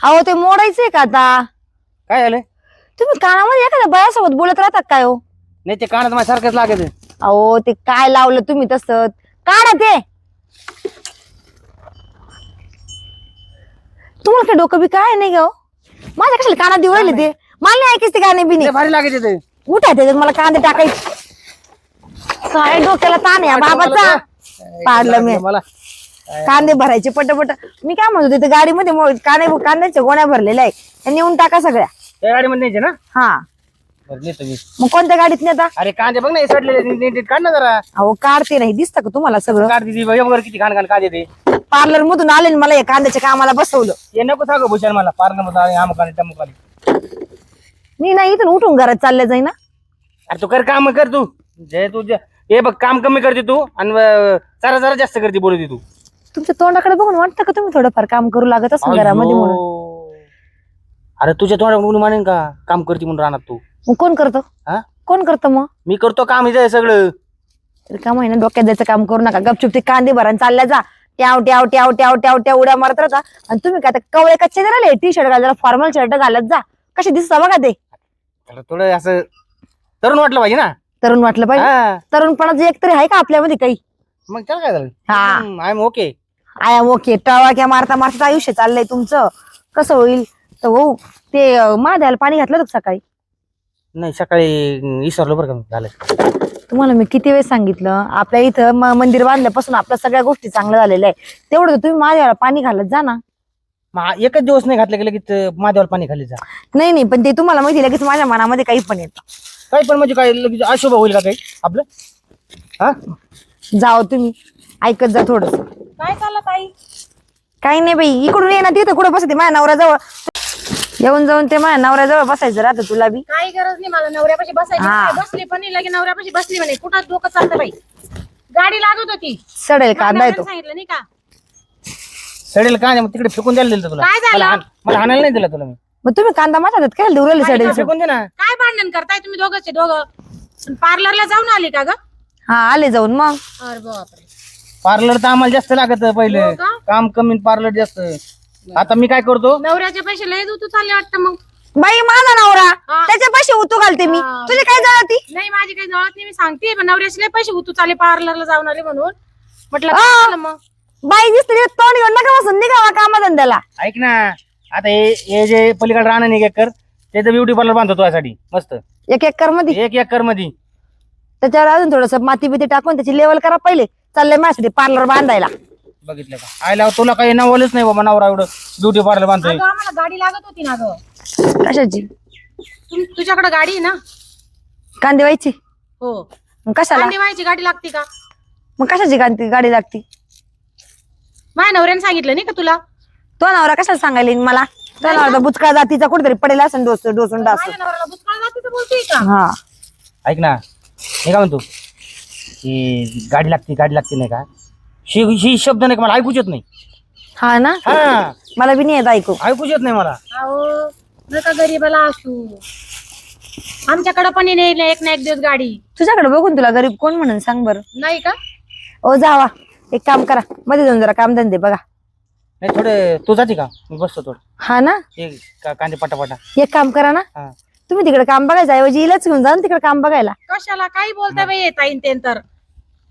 अहो ते मोडायचंय का आता? काय झालं तुम्ही कानामध्ये एखाद्या बायासोबत बोलत राहतात काय हो? नाही ते कानात माझ्या सारखंच लागत अहो ते काय लावलं तुम्ही तसं? काढा ते! तुम्हाला काय डोकं बी काय नाही का हो? माझ्या कशाला कानात दिवळले ते? मला नाही ऐकायचं ते गाणे बी नाही भारी लागत ते. उठा त्याच्यात मला कांदे टाकायचे. काय डोक्याला ताण आहे बाबाचा? पाडलं मी. मला कांदे भरायचे पटपट. मी काय म्हणतो तिथे गाडीमध्ये मो- कांदे कांद्याच्या गोण्या भरलेल्या आहे त्या नेऊन टाका सगळ्या. त्या गाडीमध्ये न्यायचे ना? हा. बरं नेतो मी. मग कोणत्या गाडीत नेता? अरे कांदे बघ ना हे सडलेले नीट नीट काढ ना जरा. अहो काढते नाही. दिसतं का तुम्हाला सगळं? काढ बघ किती घाण घाण कांदे ते. पार्लर मधून आले आणि मला या कांद्याच्या कामाला बसवलं. हे नको सांगू भूषण मला. पार्लरमध्ये आमुक आणि टमुक आली मी नाही इथून उठून घरात चालले जाई ना अरे तू कर काम कर तू. जे तू जे- हे बघ काम कमी करते तू आणि अं, जरा जरा जास्त करते बोलते तू. तुमच्या तोंडाकडे बघून वाटतं का तुम्ही थोडंफार काम करू लागत असं घरामध्ये म्हणून? अय्यो. अरे तुझ्या तोंडाकडून मानेन का? काम करते म्हणून राहणार तू. मग कोण करतो? हा? कोण करतं मग? मी करतो काम इथे सगळं. तर काम आहे ना डोक्यात जायचं काम करू नका. गपचूप ते कांदे भरा आणि चालल्या जा. ट्याव ट्याव ट्याव ट्याव ट्याव ट्याव उड्या मारत राहता आणि तुम्ही काय ते कवळे कच्चे झाले टी शर्ट घाल फॉर्मल शर्ट घालत जा. कसे दिसता बघा ते. थोडं थोडं असं तरुण वाटलं पाहिजे ना. तरुण वाटलं पाहिजे. हा. तरुणपणाचं एक तरी आहे का आपल्यामध्ये काही? मग त्याला काय झालं? हा. I am okay I okay टळवाक्या मारता मारता आयुष्य चाललंय तुमचं. कसं होईल? तर हो ते अं, महाद्याला पाणी घातलं होतं का सकाळी. नाही सकाळी विसरलो बरं का मी. झालं. तुम्हाला मी किती वेळ सांगितलं? आपल्या इथं म- मंदिर बांधल्यापासून आपल्या सगळ्या गोष्टी चांगल्या झालेल्या आहे तेवढं तर तुम्ही महादेवाला पाणी घालत जा ना. एकच दिवस नाही घातलं की लगेच महादेवाला पाणी खाली जा. नाही नाही पण ते तुम्हाला माहिती लगेच माझ्या मनामध्ये काही पण येतं. काही पण म्हणजे काय लगेच अशुभ होईल का काही? आपलं? हा? जाओ तुम्ही ऐकत जा थोडस. काय चाललं ताई? काही नाही बाई इकडून ये ना तिथं कुठं बसते माझ्या नवऱ्याजवळ. येऊन जाऊन ते माझ्या नवऱ्याजवळ बसायचं राहतं तुला बी. काही गरज नाही मला नवऱ्यापाशी बसायची हा. बसली पण नाही लगे नवऱ्यापाशी बसली म्हणे. कुठं डोकं चालतं बाई? गाडी लागत होती. सडेल कांदा येतो सांगितलं नाही का? सडेल का मग तिकडे फेकून द्यायला दिलं तुला. काय झालं? मला हाणायला नाही दिलं तुला मी. मग तुम्ही कांदा माझ्या हातात काय दुरले सडेल फेकून दे ना? काय भांडण करताय तुम्ही दोघंचे दोघं? पार्लरला जाऊन आले का ग? हा आले जाऊन मग. अरे बापरे. पार्लर तर आम्हाला जास्त लागत पहिले. हो का? काम कमी पार्लर जास्त. आता मी काय करतो? नवऱ्याचे पैसे लय तू चालले वाटतं मग. बाई माझा नवरा. हा. त्याच्या पैसे उतू घालते मी. हा. तुझी काय जळती? नाही माझी काही जवळ नाही मी सांगते. पण नवऱ्याचे लय पैसे होतू चालले पार्लरला जाऊन आले म्हणून. म्हटलं आ. काय झालं मग? बाई दिसते तोंड घेऊन नका बसून निघावा कामाधंद्याला. ऐक ना आता हे हे जे पलीकडे राहणार नाही एकर त्याचं ब्युटी पार्लर बांधतो तुझ्यासाठी. मस्त. एक एकरमध्ये? एक एकरमध्ये. त्याच्यावर अजून थोडस माती बिती टाकून त्याची लेवल करा पहिले. चाललंय माझ्यासाठी पार्लर बांधायला. बघितलं का? आयला तुला काही नवलच नाही बाबा नवरा एवढं ब्युटी पार्लर बांधतोय. अगं आम्हाला गाडी लागत होती ना ग. कशाची? तुझ्याकडे गाडी आहे ना? कांदे व्हायची हो. मग कशाला? कांदे व्हायची गाडी लागते का? मग कशाची कांदी गाडी लागती? माझ्या नवऱ्याने सांगितलं नाही का तुला? तो नवरा कशाला सांगायला येईन मला? तो नवरा तर बुचका जातीचा कुठेतरी पडेल असं डोस डोसून डास माझ्या नवऱ्याला जाते तर बोलतोय का? हा. ऐक ना मी काय म्हणतो? की गाडी लागते गाडी लागते नाही का? ही ही शब्द नाही का? मला ऐकूच येत नाही. हा ना? हा. मला बी नाही येत ऐकू. ऐकूच येत नाही मला. अहो नका गरीबाला असू. आमच्याकडे पण येईल एक ना एक दिवस गाडी. तुझ्याकडे बघून तुला गरीब कोण म्हणून सांग बरं. नाही का? ओ जावा. एक काम करा. मध्ये जाऊन जरा काम धंदे बघा. नाही थोडे तू जाते का? मी बसतो थोडं. हा ना? का- कांदे पटापटा. एक काम करा ना. हा. तुम्ही तिकडे काम बघायचं ऐवजी इलाच घेऊन जा ना तिकडे काम बघायला. कशाला? काही बोलता बाई येता येईन ते तर.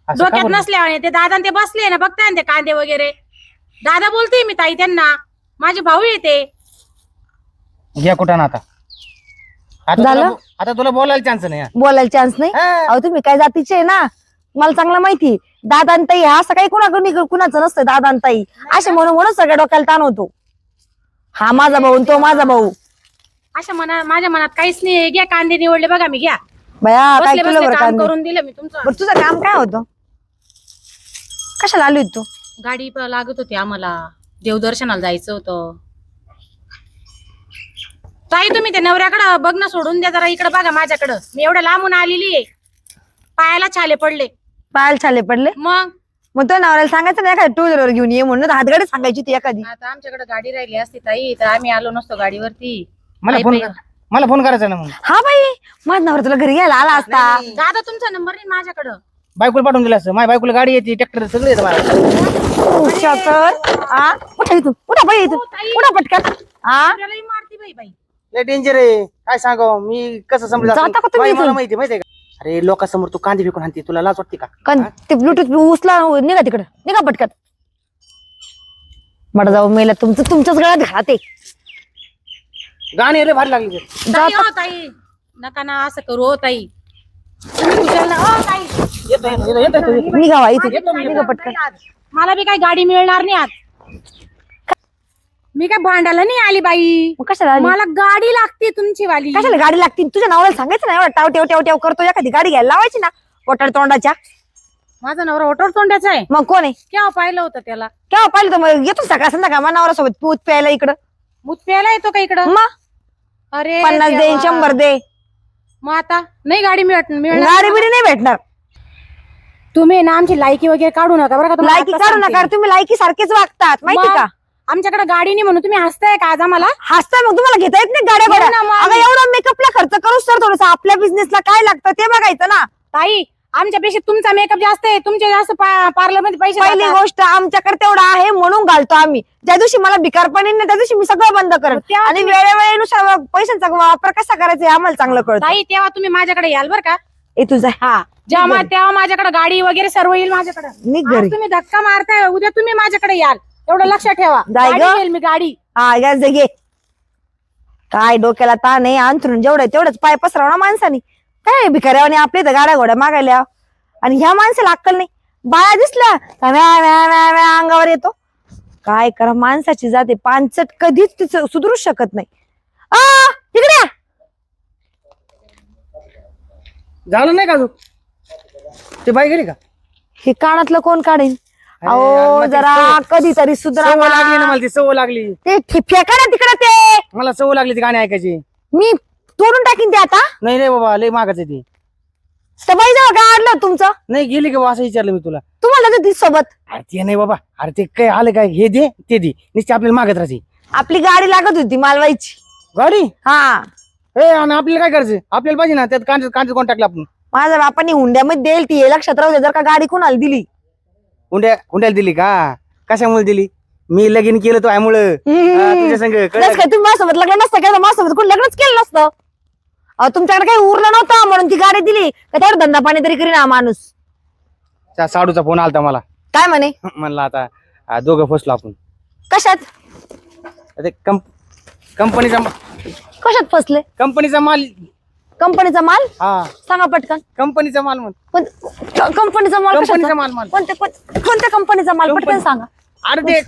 असं का डोक्यात बरं? नसल्यावाने ते दादा आणि ते बसले ना बघताय ना ते कांदे वगैरे. दादा बोलते मी ताई त्यांना. माझे भाऊ येते. घ्या कुठं ना आता. आता झालं? तुला आता तुला बोलायला चान्स नाही. हा. बोलायला चान्स नाही? हा. अहो तुम्ही काय जातीचे आहे ना? मला चांगलं माहिती. दादा आणि ताई हा असं काही कुणाकडून कुणाचं नसतं दादा आणि ताई. असे म्हणून म्हणून सगळ्या डोक्याला ताण होतो. हा माझा भाऊ आणि तो माझा भाऊ. अशा मना माझ्या मनात काहीच नाही घ्या कांदे निवडले बघा मी घ्या. बया काय बसले किलो बसले बरं काम कांदे. करून दिलं मी तुमचं. बरं तुझं काम काय होतं? कशाला आली होती तू? गाडी प- लागत होती आम्हाला. देवदर्शनाला जायचं होतं. ताई तुम्ही ते नवऱ्याकडं बघणं सोडून द्या जरा इकडे बघा माझ्याकडं. मी एवढ्या लांबून आलेली आहे. पायाला छाले पडले. पायाला छाले पडले? मग? मग तो नवऱ्याला सांगायचं ना एखाद्या टू व्हीलर घेऊन ये म्हणून. हातगाडी सांगायची ती एखादी. आता आमच्याकडे गाडी राहिली असती ताई तर आम्ही आलो नसतो गाडीवरती. मला फोन. कर मला फोन करायचा ना मग. हा बाई माझा नवरा तुला घरी घ्यायला आला असता. दादा तुमचा नंबर नाही माझ्याकडं. बायकोला पाठवून दिलं असं. माझ्या बायकोला गाडी येते ट्रॅक्टर सगळे येतं मला उषा तर आ? उठा इथून उठा बाई इथून. उठा पटकन. आ? त्यालाही मारती बाई बाई. लय डेंजर आहे. काय सांगावं? मी कसं समजा जाता का तुम्ही मला इथून? माहिती माहितीये का? अरे लोकांसमोर तू कांदे फेकून आणते तुला लाज वाटते का? कन ते ब्लूटूथ उचला निघा तिकडं. निघा पटकन. मला जाऊ मेला तुमचं तुमच्याच गळ्यात घाते गाणी लय भारी लागली. ताई हो ताई. नका ना असं करू हो ताई. तुम्ही कुशाल ना हो ताई. निघा पटकन. मला बी काही गाडी मिळणार नाही आज. मी काय भांडायला नाही आली बाई. मग कशाला आली? मला गाडी लागते तुमची वाली. कशाला गाडी लागते? तुझ्या नावाला सांगायचं ना एवढा टाव टेव टेव टेव करतो एखादी गाडी घ्यायला लावायची ना पोटाळ तोंडाच्या. माझा नवरा ओटर तोंडाचा आहे. मग कोण आहे? केव्हा पाहिलं होतं त्याला? केव्हा पाहिलं तर मग येतो सकाळ संध्याकाळ माझ्या नवरा सोबत दूध प्यायला इकडं. मूत प्यायला येतो का इकडं? मग? अरे पन्नास दे देवा. शंभर दे. मग आता नाही गाडी मिळत मिळणार गाडी बिडी नाही भेटणार. तुम्ही ना आमची लायकी वगैरे काढू नका बरं का तुम्हाला लायकी आता काढू सांगते. नका तुम्ही लायकी सारखेच वागतात माहिती मग का? आमच्याकडे गाडी नाही म्हणून तुम्ही हसताय का आज आम्हाला? हसता मग तुम्हाला घेता येत नाही गाड्या नाही गोड्या ना मग. अगं एवढा मेकअपला खर्च करूच तर थोडस आपल्या बिझनेसला काय लागतं ते बघायचं ना. ताई आमच्यापेक्षा तुमचा मेकअप जास्त आहे तुमचे जास्त पार्लरमध्ये पैसे पहिली जातात. गोष्ट आमच्याकडे तेवढा आहे म्हणून घालतो आम्ही. ज्या दिवशी मला भिकारपणी नाही त्या दिवशी मी सगळं बंद करेन. तेव्हा आणि वेळेवेळेनुसार पैशांचा वापर कसा करायचा हे आम्हाला चांगलं कळतं. ताई तेव्हा तुम्ही माझ्याकडे याल बरं का? ए तुझा हा. जेव्हा मा- तेव्हा माझ्याकडे गाडी वगैरे सर्व येईल माझ्याकडे. निघ आज घरी. तुम्ही धक्का मारताय उद्या तुम्ही माझ्याकडे याल. एवढं लक्षात ठेवा. जाय गाडी मी गाडी. हा या. घे काय डोक्याला ताण आहे अंथरून जेवढं आहे तेवढंच पाय पसरवणार माणसानी. काय भिकाऱ्यावानी आपल्या इथं गाड्या घोड्या मागायला आणि ह्या माणसाला अक्कल नाही. बाया दिसल्या का व्या व्या व्या व्या अंगावर येतो? काय करा माणसाची जाते पानचट कधीच तिचं सुधरूच शकत नाही. आ तिकडे. झालं नाही का तू ते बाई गेली का? हे कानातलं कोण काढेल अरे अहो जरा सवय- कधीतरी सुधरा सवय लागली ना मला ती सवय लागली. ते फे- फेका ना तिकडे ते? मला सवय लागली ती गाणी ऐकायची. मी तोडून टाकीन ते आता? नाही रे बाबा लय मागायचं ती. तर बाई जवळ काय आणलं तुमचं? नाही गेली का बा असं विचारलं मी तुला. तुम्हाला तर ती सोबत. अरे ते नाही बाबा. अरे ते काय आलं काय हे दे ते दे. नुसते आपल्याला मागत राहायची. आपली गाडी लागत होती मालवायची गाडी? हा. ए आणि आपल्याला काय करायचं? आपल्याला पाहिजे ना त्यात कांद्यात कांद्यात कोण टाकलं आपण? माझ्या बापाने हुंड्यामध्ये देईल ती हे लक्षात राहू दे जर का गाडी कोणाला दिली. हुंड्या हुंड्याला दिली का? कशामुळे दिली? मी लगीन केलं तो यामुळं हा, तुझ्या संग कळलं तुम्ही माझ्यासोबत लग्न नसतं केलं माझ्यासोबत कोण लग्नच केलं नसतं. अहो तुमच्याकडे काही उरलं नव्हतं म्हणून ती गाडी दिली. का तेवढं धंदा पाणी तरी करीना माणूस. त्या साडूचा फोन आलता मला. काय म्हणे? म्हणला आता आ, दोघं फसलो आपण. कशात? ते कंप कंपनीचा कशात फसले? कंपनीचा माल. कंपनीचा माल? हा. सांगा पटकन. कंपनीचा माल म्हण. कोण- क- कंपनीचा माल कंपनीचा? माल माल. कोणत्या कोण- कोणत्या कंपनीचा माल? पटकन सांगा. अरे ते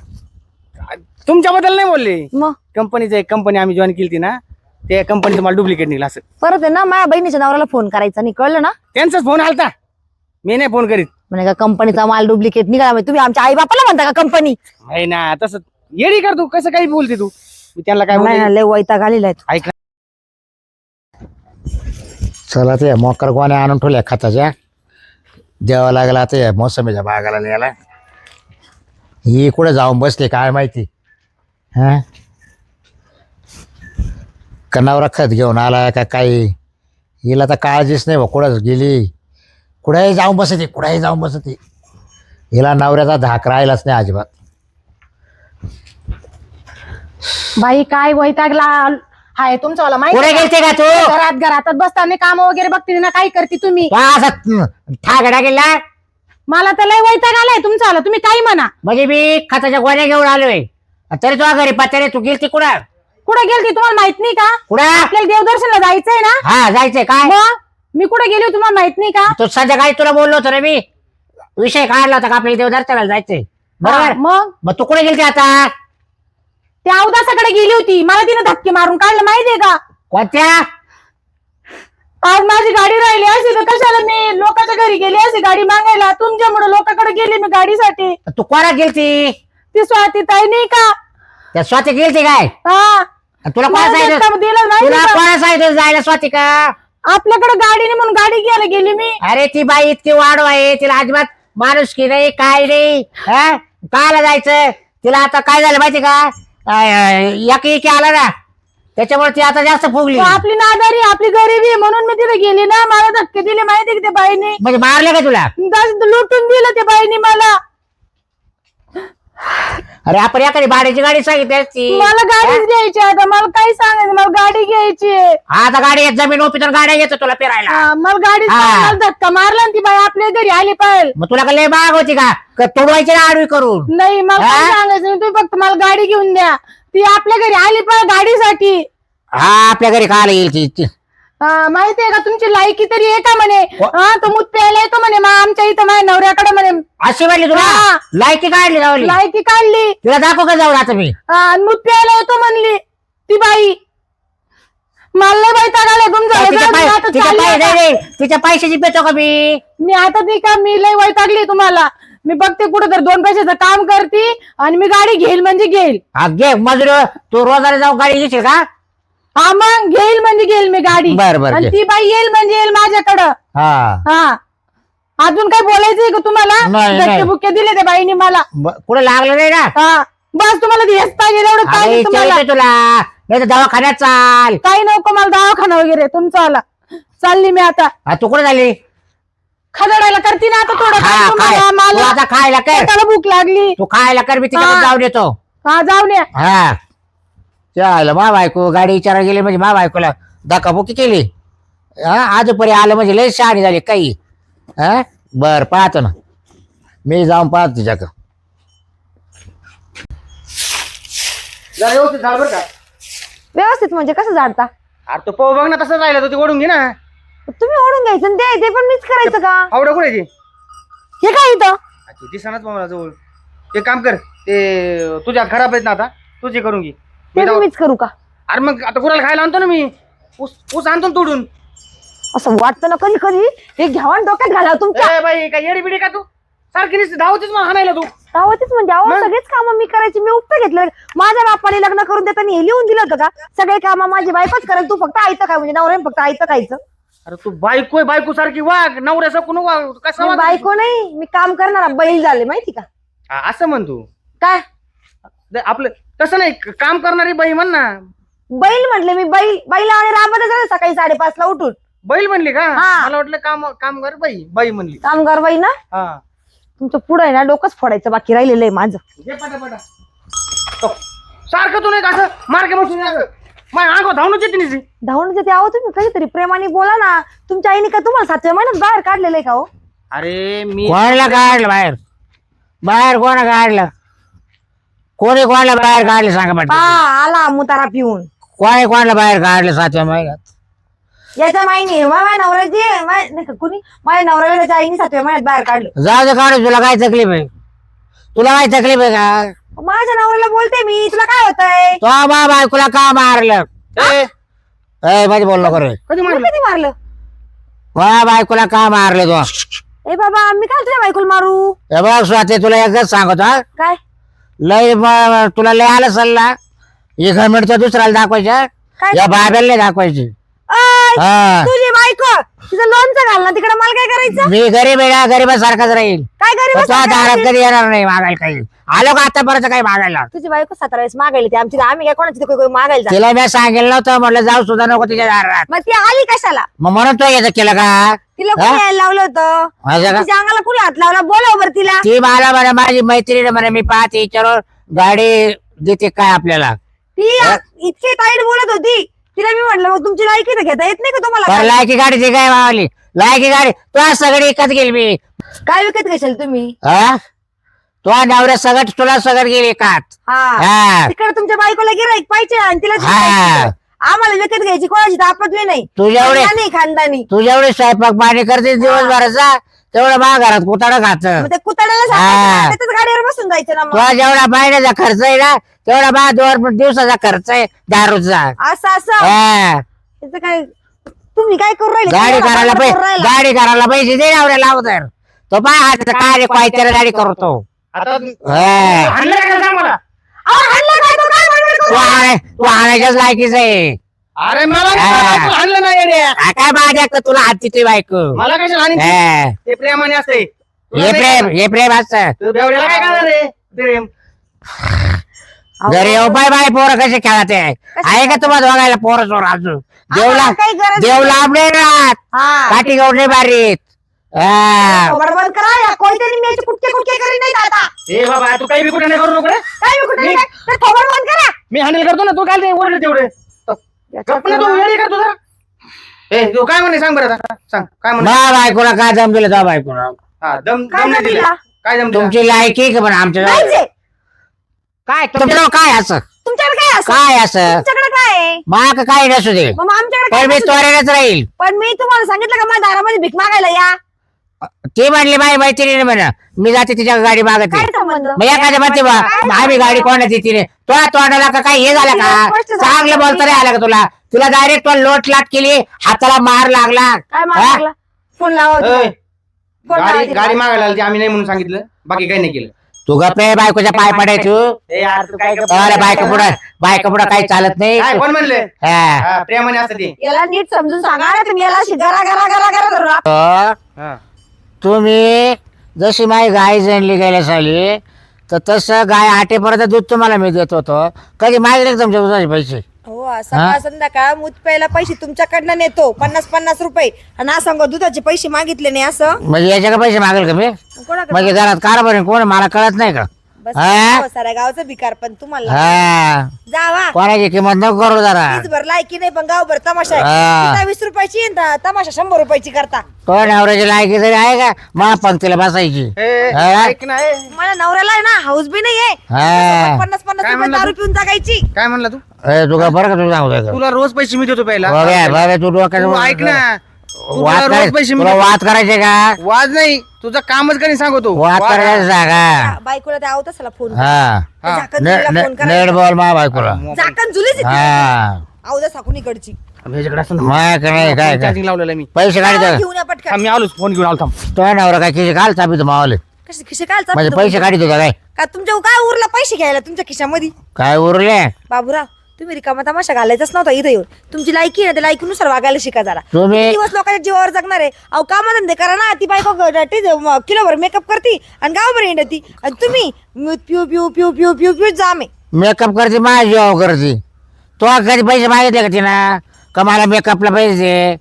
तुमच्याबद्दल नाही बोलले. मग? कंपनीचं एक कंपनी आम्ही जॉईन केली ना. त्या कंपनीचं मला डुप्लिकेट निघलं असं. परत आहे ना माझ्या बहिणीच्या नवऱ्याला फोन करायचा नाही कळलं ना? त्यांचाच फोन आलता. मी नाही फोन करीत. म्हणे का कंपनीचा माल डुप्लिकेट निघाला म्हणजे तुम्ही आमच्या आई बापाला म्हणता का कंपनी आहे ना तसं येडी कर तू कसं काही बोलते तू? मी त्यांना काय नाही ना, लय वैताग आलेला आहे तो. ऐक ना. चला ते मोकर गोण्या आणून ठेवल्या खताच्या. द्यावं लागला आता या मोसंबीच्या बागाला न्यायला. ही कुठे जाऊन बसले काय माहिती? हा? कणावर खत घेऊन आला का काही? हिला तर काळजीच नाही बा कुठंच गेली? कुठेही जाऊन बसते कुठेही जाऊन बसते. हिला नवऱ्याचा धाक राहिलाच नाही अजिबात. बाई काय वैतागला? हाय तुमचं माहिती कुठे गेलते का तू? का? घरात घरातच बसताना काम वगैरे बघते ना काय करते तुम्ही? का असं ठागडा गेला? मला तर लय वैताग आलाय तुमचा आला तुम्ही काही म्हणा. म्हणजे मी खताच्या गोण्या घेऊन आलोय. तरी तुझ्या घरी पत्याने तू गेलती कुठं? कुठे गेलती तुम्हाला माहीत नाही का? कुठं? आपल्याला देवदर्शनला जायचंय ना? हा जायचंय काय? मग? मी कुठे गेली होती तुम्हाला माहीत नाही का? तू संध्याकाळी तुला बोललो होतो रे मी. विषय काढला होता का आपल्या देवदर्शनाला जायचंय? हा, बरोबर मग? मग तू कुठे गेलती आता? त्या अवदासाकडे गेली होती. मला तिने धक्के मारून काढलं माहितीये का? कोणत्या? आज माझी गाडी राहिली अशी तर कशाला मी लोकांच्या घरी गेली अशी गाडी मागायला? तुमच्यामुळे लोकांकडे गेली मी गाडीसाठी. तू कोणा गेलती? ती स्वाती ताई नाही का? त्या स्वाती गेलती काय? हा. तुला कोणा मला सांगितलं धक्का दिला माहिती तुला का? कोणा सांगितलं जायला स्वाती का आपल्याकडे गाडी नाही म्हणून गाडी घ्यायला गेली मी. अरे ती बाई इतकी वाढव आहे तिला अजिबात माणूस की नाही काय नाही हा? कायला जायचं? तिला आता काय झालं माहिती का? एक एक आला ना त्याच्यामुळे ती आता जास्त फुगली. तो आपली नादारी आपली गरिबी आहे म्हणून मी तिथे गेली ना मला धक्के दिले माहिती का त्या बाईने? म्हणजे मारले का तुला? दस- लुटून दिलं त्या बाईने मला. अरे आपण एखादी भाड्याची गाडी सांगितली असती मला गाडीच घ्यायची आता मला काही सांगायचं मला गाडी घ्यायची आहे. आता गाडी येत जमीन ओपी तर गाड्या येतो तुला फिरायला हा, मला गाडी हा. मला धक्का मारला आणि ती बाई आपल्या घरी आली पाहिजे मग तुला का लय बाग होती का का तोडवायची ना आडवी करून नाही मला हा? सांगायचं नाही, तुम्ही फक्त मला गाडी घेऊन द्या ती आपल्या घरी आली पाहिजे गाडीसाठी हा आपल्या घरी खायला येईल ती ती. हा, माहितीये का तुमची लायकी तरी आहे का म्हणे? व- हा तो मूत प्यायला येतो म्हणे मग आमच्या इथं माझ्या नवऱ्याकडे म्हणे. अशी वाटली तुला? हा. लायकी काढली जावली. लायकी काढली. तुला दाखव का जाऊ आता मी? हा, आणि मूत प्यायला येतो म्हणली. ती बाई. मला लय वैताग आलाय तुमचा काय तिच्या जाऊ दे, पाय- आता तिच्या चालली पाय- आता. नाही, नाही, तिच्या पैशाची पेतो का मी? मी आता ती का मी लय वैतागली तुम्हाला. मी बघते कुठं तर दोन पैशाचं काम करते आणि मी गाडी घेईल म्हणजे घेईल. हा घे मजुरी. तू रोजाने जाऊ गाडी घेशील का? हा मग घेईल म्हणजे घेईल मी गाडी. बरं, बरं, आणि घे. ती बाई येईल म्हणजे येईल माझ्याकडं. हा. हा. अजून काय बोलायचंय का तुम्हाला? नाही, धक्के नाही. बुक्के दिले त्या बाईने मला. ब- कुठे लागलं नाही ना? हा. बस तुम्हाला हेच पाहिजे एवढं अरे पाहिजे तुम्हाला. तुला. नाही तर दवाखान्यात चाल. काही नको मला दवाखाना वगैरे तुमचा आला. चालली मी आता. हा, तू कुठे झाली? खदडायला करते ना आता थोडं हा काम काय? तुम्हाला तू मला आता खायला कर. भूक लागली. तू खायला कर मी तिच्याकडे हा. जाऊन येतो. हा जाऊन या. हा. चाल मा बायको गाडी विचारायला गेली म्हणजे मा बायकोला धक्काबुक्की केली. हा आजपर्यंत आलं म्हणजे लय शहाणी झाली काही. हा बर पाहतो ना. मी जाऊन पाहतो तिच्याकडं. जरा व्यवस्थित झालं बरं का? व्यवस्थित म्हणजे कसं जाडता अरे तो पाऊ बघ ना तसं राहिलं तर ते ओढून घे ना. तुम्ही ओढून घ्यायचं आणि ते ते पण मीच करायचं का? आवडं कुठे ते? हे काय इथं? अच्छा, दिसणार मला जवळ. ते काम कर ते तुझ्या खराब आहेत ना आता तुझे करून घे. मी जाऊ- मीच करू का? अरे मग आता कुणाला खायला आणतो ना मी. ऊस ऊस आणतो ना तोडून. असं वाटतं ना कधी कधी हे घ्यावा आणि डोक्यात घाला तुमच्या ए बाई काय येडी बिडी का तू? सारखी नुसती धावतीच मला हाणायला तू. धावतीच म्हणजे अहो मग? सगळेच काम मी करायची मी उपत घेतलं. माझ्या बापाने लग्न करून देताना हे लिहून दिलं होतं का? सगळे काम माझी बायकोच करेल तू फक्त आयतं काय म्हणजे नवऱ्याने फक्त आयतं खायचं. अरे तू बायको आहे, बायको सारखी वाघ नवऱ्या सकून वाघ कसं मी वाग? बायको नाही मी काम करणारा बैल झाले माहिती का? असं म्हण तू. काय? दे- आपलं तसं नाही काम करणारी बाई म्हण ना. बैल म्हटले मी बैल बैला आणि राबत झालं सकाळी साडेपाच ला उठून. बैल म्हणली का? हा. मला वाटलं काम कामगार बाई बाई म्हणली. कामगार बाई ना? हा. तुमचं पुढे आहे ना डोकंच फोडायचं बाकी राहिलेलं आहे माझं. घे पटापटा. हो. सारखं तू नाही का असं मार्के बसून माझ्या अंगावर धावूनच येते निशी. धावून देते आहो तुम्ही कधीतरी प्रेमाने बोला ना. तुमच्या आईने का तुम्हाला सातव्या महिन्यात बाहेर काढलेलं आहे का हो? अरे मी कोणाला काढलं बाहेर? बाहेर कोणा काढलं? कोणी कोणाला बाहेर काढलं सांगा म्हटलं आला मुतारा पिऊन. कोणी कोणाला बाहेर काढलं सातव्या महिन्यात? याच्या माईने माझ्या नवऱ्याची मा- नाही का कुणी? माझ्या नवऱ्याला त्याच्या आईने सातव्या महिन्यात बाहेर काढलं. जाऊ दे काढू तुला काय तकलीफ आहे? तुला काय तकलीफ आहे का? माझ्या नवऱ्याला बोलते मी तुला काय होतंय? तो बा बायकोला का मारलं? ए, ए मध्ये बोल नको रे. कधी मारलं? कधी मारलं? कोणा बायकोला का मारलं तो? ए बाबा मी काय तुझ्या बायकोला मारू? हे बघ स्वाती तुला एकच सांगतो हा. काय? लय तुला लय आलं सल्ला? एक मिनिट दुसऱ्याला दाखवायच्या काय? या बाब्याला नाही दाखवायची. हा. तुझी बायको तिचं लोणचं घाल ना तिकडे मला काय करायचं? मी गरीब आहे ना गरीबासारखाच राहील. काय पण गरीब तो दारात कधी येणार नाही मागायला काही. आलो का आतापर्यंत काही मागायला? तुझी बायको सतरा वेळेस मागायला ती आमची आम्ही काय कोणाची कोणी मागायला जात. तिला मी सांगेल नव्हतं म्हटलं जाऊ सुद्धा नको तिच्या दारात. मग ती आली कशाला? मग म्हणून तो याचं केलं का? तिला हा? यायला लावलं होतं? असं का? तिच्या अंगाला हात लावला? बोलाव बरं तिला. ती मला म्हणे माझी मैत्रीण म्हणे मी पाहते विचारून गाडी देते काय आपल्याला? ती इतके टाईट बोलत होती. तिला मी म्हटलं मग तुमची लायकी तर घेता येत नाही का तुम्हाला? लायकी गाडी ती काय मावली? लायकी गाडी तो आज सगळी एकच गेली मी. काय विकत घेशाल तुम्ही? हा? तो नवऱ्या सगळं तुला सगळं गेली एकात हा. हा. तिकडे तुमच्या बायकोला गिराईक पाहिजे आणि तिला हा. शिकायचं. आम्हाला विकत घ्यायची कोणाची तापत नाही. तू जेवढे नाही खानदानी. तू जेवढे स्वयंपाक पाणी करते दिवसभराचा तेवढं मा घरात कुताडा खात मग ते कुतड्याला हा. सांगायचं त्याच्याच गाडीवर बसून जायचं ना मग. तुला जेवढा महिन्याचा खर्च आहे ना तेवढा बा दोन दिवसाचा खर्च आहे दारूचा. असं असं? हा. त्याचं काय तुम्ही काय करू राहिले? गाडी तुम्हाला करायला करू पैसे राहिला. गाडी करायला पैसे दे नवऱ्या लावतर. तो पाय काय पायच्याला गाडी करतो. आता हा. हाणलं काय सांग मला? अहो, हाणलं काय तो काय बडबड तू करू? हाणाय- तू हाणायच्याच लायकीच आहे. अरे मला नाही हा. सांगा, तू हाणलं नाही येड्या. हा काय माझ्या का तुला हात तिथे बायको? मला हाणी हा. ते प्रेमाने असते तुला हे नाही प्रेम हे प्रेम असत तू बेवड्याला काय करणार रे? प्रेम. अहो, घरी येऊ बाय बाय पोरं कसे खेळत? आहे का तुम्हाला बघायला पोरं चोर अजून देवला आम्हाला काही गरज देव लांबले राहत हा. काठी गवडे बारीत. हा. करा या. कोणत्याने मी याचे कुटके कुटके करीन नाही आता. ए बाबा तू काही बी कुठे नाही करू नको रे. काय मी कुठे मी- नाही? तर थोबाड बंद करा. मी हँडल करतो ना तू काय ते ओरडे तेवढे. गप्प ना तू येडी कर तुझा? ए तू काय म्हणे? सांग बरं आता. सांग. काय म्हणे? बायकोला काय दम दिलं त्या बायकोला हा दम काय दम नाही दिला. दिला? काय दम दिला? तुमची लायकी का पण आमच्या नाहीच आहे. काय? तुमच्याकडं काय असं? तुमच्याकडे काय असं? काय असं? तुमच्याकडे काय आहे? माग काय नसू दे. मग आमच्याकडे पण काय मी राहील. पण मी तुम्हाला सांगितलं का माझ्या दारामध्ये भीक मागायला या? ती म्हणली माझी मैत्रिणी म्हणा. मी जाते तिच्या गाडी मागते काय संबंध? मग एखाद्या म्हणते बा आम्ही गाडी कोणाची तिने? तो तोंडाला का काय? हे झालं का? झालं. चांगलं बोलता नाही आलं का तुला? तुला डायरेक्ट तो लोट लाट केली हाताला मार लागला. काय हा? मागला फोन लावा ए, तिला. फोन लावा गाडी तिला. गाडी मागायला आली आम्ही नाही म्हणून सांगितलं. बाकी काही नाही केलं. तू गप्पे बायकोच्या पाय पडायचो. ए यार तू काय अरे बायको पुढं बायको पुढं काही चालत नाही. काय कोण म्हणले? हा. हा, प्रेमाने असतं ते. याला नीट समजून सांगा ना तुम्ही याला अशी गरा गरा गरा गरा धरून आप- तो हा. तुम्ही जशी माझी गाय जणली गेल्या साली तर तसं गाय आटेपर्यंत दूध तुम्हाला मी देत होतो. कधी मागले का तुमच्या दुधाचे पैसे? हो सकाळ संध्याकाळ पैसे तुमच्याकडनं नेतो पन्नास पन्नास रुपये. आणि असं सांगा दुधाचे पैसे मागितले नाही असं. म्हणजे याच्या का पैसे मागेल का मी? कोणाकडे म्हणजे घरात कारभार आहे, कोण मला कळत नाही का? बस हा? हो, साऱ्या गावचं भिकार पण तुम्हाला हा जावा कोणाची किंमत नको करू जरा तीच भर लायकी नाही पण गावभर तमाशा आहे. हा. तिथं वीस रुपयाची आणि त- तमाशा शंभर रुपयाची करता तो नवऱ्याची लायकी जरी आहे का मा पंक्तीला बसायची ए, हा? ऐक ना ए. मला नवऱ्याला आहे ना हाऊस बी नाहीये हा पन्नास पन्नास काय रुपये म्हणला दारू तू? पिऊन जगायची काय म्हणला तू ए, तुला बरं का का? तुला रोज पैसे मी देतो पहिला बघा बघा तू डोक्यात तू ऐक ना तू वाद रोज करायचे पैसे तुला देतो. वाद करायचे का? वाद नाही. तुझं कामच कधी सांगतो वाद करायचं जागा. बायकोला त्या आवतसाला फोन. हा. हा. झाकण ने- जुलीला ने- फोन नेट करा बॉल मा बायकोला. झाकण जुलीच हा. आवदा साकून इकडची. असं काय काय चार्जिंग लावलेलं मी. पैसे काढतो घेऊन या पटकन. थांब, मी आलोच. फोन घेऊन आलो थांब. तो नवरा काय खिशे घाल चाबी मावले. कशी खिशे काय म्हणजे पैसे काढित होता काय? का तुमच्या काय उरला पैसे घ्यायला तुमच्या खिशामध्ये? काय उरले? बाबूराव तुम्ही रिकामा तमाशा घालायचाच नव्हता इथे येऊन. तुमची लायकी आहे ना त्या लायकीनुसार वागायला शिका जरा. तुम्ही किती दिवस लोकांच्या जीवावर जगणार आहे? अहो कामा धंदे करा ना. ती बायको ग- ती ज- म- किलोभर मेकअप करती आणि गावभर येणार ती आणि तुम्ही म्यूट पिऊ पिऊ पिऊ पिऊ पिऊ पिऊ जामे मेकअप करते माझ्या जीवावर करते. तो कधी पैसे मागितले का तिनं? का मला मेकअपला पैसे?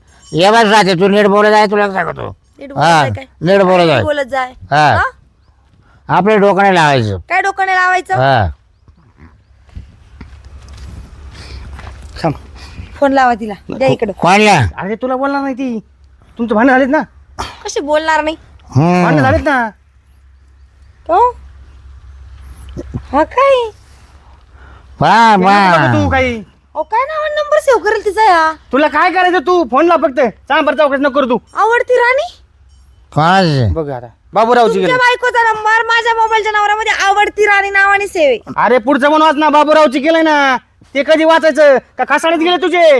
बस राहते तू नीट बोलत आहे तुला सांगतो. नीट हा बोलत जाय काय? नीट बोलत नीट आहे बोलत जाय. हा. हा? आपल्या डोकं नाही लावायचं. काय डोकं नाही लावायचं? हा. थांब. फोन लावा तिला. द्या इकडं. कोणला अरे तुला बोलणार नाही ती. तुमचं भांडण झालेत ना? कशी बोलणार नाही. भांडण झालेत ना? हो हा काय? ते तू काही. अहो काय नाव नंबर सेव्ह करेल तिचा या? तुला काय करायचं तू? फोन ला फक्त. सांग बरं चौकशी नको करू तू. आवडती राणी? कोणाचे? बघ आता. बाबूरावची तुमच्या गेलं बायकोचा नंबर माझ्या मोबाईलच्या नावामध्ये आवडती राणी नावाने सेवे अरे पुढचं पण वाच ना बाबूरावची केलंय ना. ते कधी वाचायचं? का खासाडीत गेले तुझे?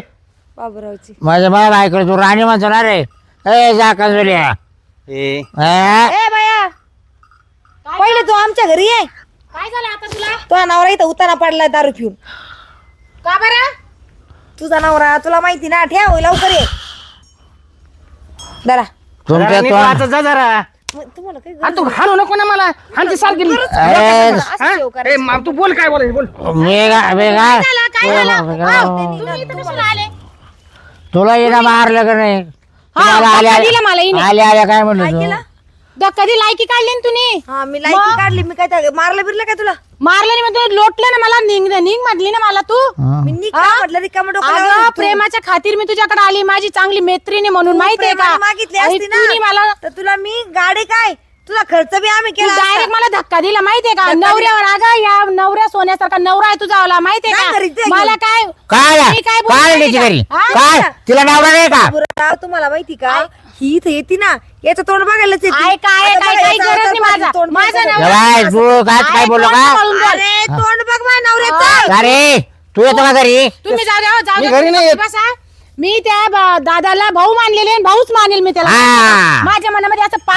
बाबूरावची माझ्या बाबा ऐकलं तू राणी म्हणतो ना रे. ए जा कजुल्या. ए. ए? बाया. पहिले तू आमच्या घरी ये. काय झालं आता तुला? तुझा नवरा इथं उताना पडलाय दारू पिऊन. का बरं? तुझा नवरा तुला माहिती ना ठेव लवकर ये. जरा तुमच्या नीट तो वाचत जा जरा. मग तुम्हाला काही अरे तू हाणू नको ना मला. सारखी. हा? ए, मा- तू बोल काय बोलायचं बोल. वेगा वेगा तुला येणं मारलं का नाही? तुम्हाला. आल्या आल्या काय म्हणलं? तू? कधी लायकी काढली ना तुम्ही हा मी लायकी काढली. मी काय त्या- मारलं बिरलं काय तुला? मारलं नाही म्हणजे लोटलं ना मला निघ निघ म्हटली ना मला तू. मी निघ म्हटलं रिकामं अगं. प्रेमाच्या खातीर मी तुझ्याकडे आली माझी चांगली मैत्रिणी म्हणून माहितीये का? मागितली आणि असती तुम्ही ना मला तर तुला मी गाडी काय? तुला खर्च बी आम्ही केला असता. डायरेक्ट मला धक्का दिला माहितीये का? नवऱ्यावर अगं या नवऱ्या सोन्यासारखा नवरा आहे तुझा आवला माहितीये घरी का मला काय काय मी काय का? हा? तिला नवरा नाही का? बाबूराव, तुम्हाला माहिती का? ही इथं येते ना याचं तोंड बघायलाच येते. आता बघा, याचं गरज नाही तोंड माझा बघायला. नवरा बाय तू काय काय बोललो तोंड का पळून बोल. अरे तोंड बघ मा नवऱ्याचं अरे तू येतो का घरी तुम्ही जाऊ द्या, जाऊ मी द्या, घरी नाही येत. बसा मी त्या ब- दादाला भाऊ मानलेले आणि भाऊच मानेल मी त्याला. हा. माझ्या मनामध्ये असं पाच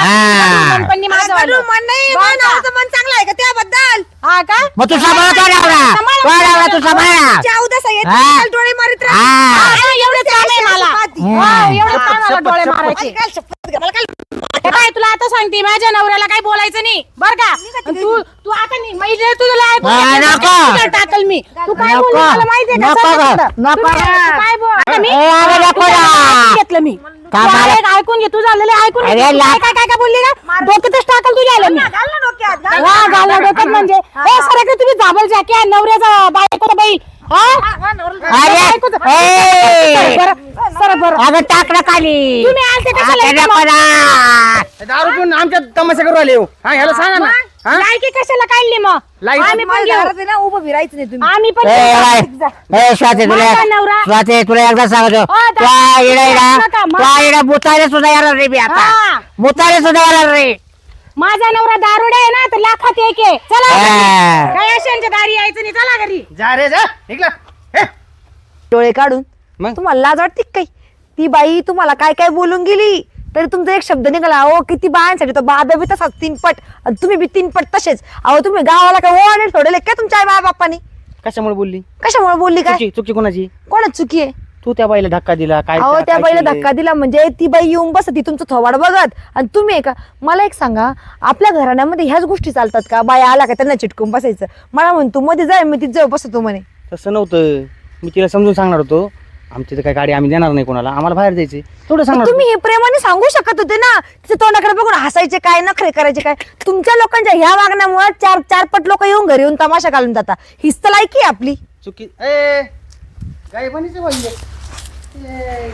माझं अगं, वाटलं. मन नाही मन चांगलं आहे का त्याबद्दल? हा का? मग तू सांभाळा तो नवरा तो नवरा तू सांभाळा चौदासा येते हा. काल डोळे मारित राहते. हा. हा, एवढे ताण आहे मला. हा, एवढे ताण मला डोळे मारायचे. मला हे बाय तुला आता सांगते माझ्या नवऱ्याला काही बोलायचं नाही बर का आणि तू तू आता नाही तुला. नको. टाकल मी तू काय नको. बोलली मला माहितीये का नको सगळं गं. होतं. नको तू गं. तू काय बोल आता मी ए, अरे तू नको काय ना. ऐकून घेतलं मी का मला- ऐकून घे तू झालेलं ऐकून घे. अरे तू ला- काय काय काय काय बोलली ना डोक्यातच टाकल तुझ्या आलं मी घाल ना डोक्यात, घाल हा म्हणजे सर तुम्ही झाबल जॅके नवऱ्याचा बायकोचा बैल हा अरे ए! बरं, बरं अगं खाली तुम्ही आलते कशाला आता इथं नको मग? ना. दारू पिऊन आमच्या तमाशा करू आले हो. हा ह्याला सांगा ना हा लायकी कशाला काढली मग लायकी- आम्ही पण माझ्या घेऊ. दारात आहे ना उभं विरायचं नाही तुम्ही आम्ही पण घेऊ. स्वाती तुला माझा नवरा. स्वाती तुला एकदा सांगतो ओ, दा- त्या इडा इडा नका, मा- त्या इडा मुतायला सुद्धा येणार नाही मी आता हा. मुतायला सुद्धा येणार नाही माझा नवरा दारुडा आहे ना तर लाखात एक आहे चला हा. काय अशांच्या दारी यायचं नाही चला घरी जा रे जा निघला हे. डोळे काढून मग? तुम्हाला लाज वाटते का काही ती बाई तुम्हाला काय काय बोलून गेली? तरी तुमचा एक शब्द निघाला अहो किती बायांसाठी तो बाबा बी तसाच तीनपट आणि तुम्ही बी तीनपट तसेच. अहो तुम्ही गावाला काय ओवाने ठेवलेले काय तुमच्या आई बापाने कशामुळे बोलली? कशामुळे बोलली काय? चुकी चुकी कोणाची? कोणाच चुकी आहे? तू त्या बाईला धक्का दिला काय अहो त्या बाईला? धक्का दिला म्हणजे ती बाई येऊन बसती तुमचं थोबाड बघत. आणि तुम्ही का मला एक सांगा आपल्या घराण्यामध्ये ह्याच गोष्टी चालतात का? बाई आला का त्यांना चिटकून बसायचं? मला म्हणतो मध्ये जाय मी तिथे बसतो म्हणे. तसं नव्हतं. मी तिला समजून सांगणार होतो. आमची तर काय गाडी आम्ही देणार नाही कोणाला. आम्हाला बाहेर जायचे थोडं सांगणार तुम्ही हे प्रेमाने सांगू शकत होते ना? तिच्या तोंडाकडे बघून हसायचे काय नखरे करायचे काय? तुमच्या लोकांच्या ह्या वागण्यामुळे चार चार पट लोक येऊन घरी येऊन तमाशा घालून जातात. हीच तर लायकी आहे आपली. चुकी ए! काय. ए,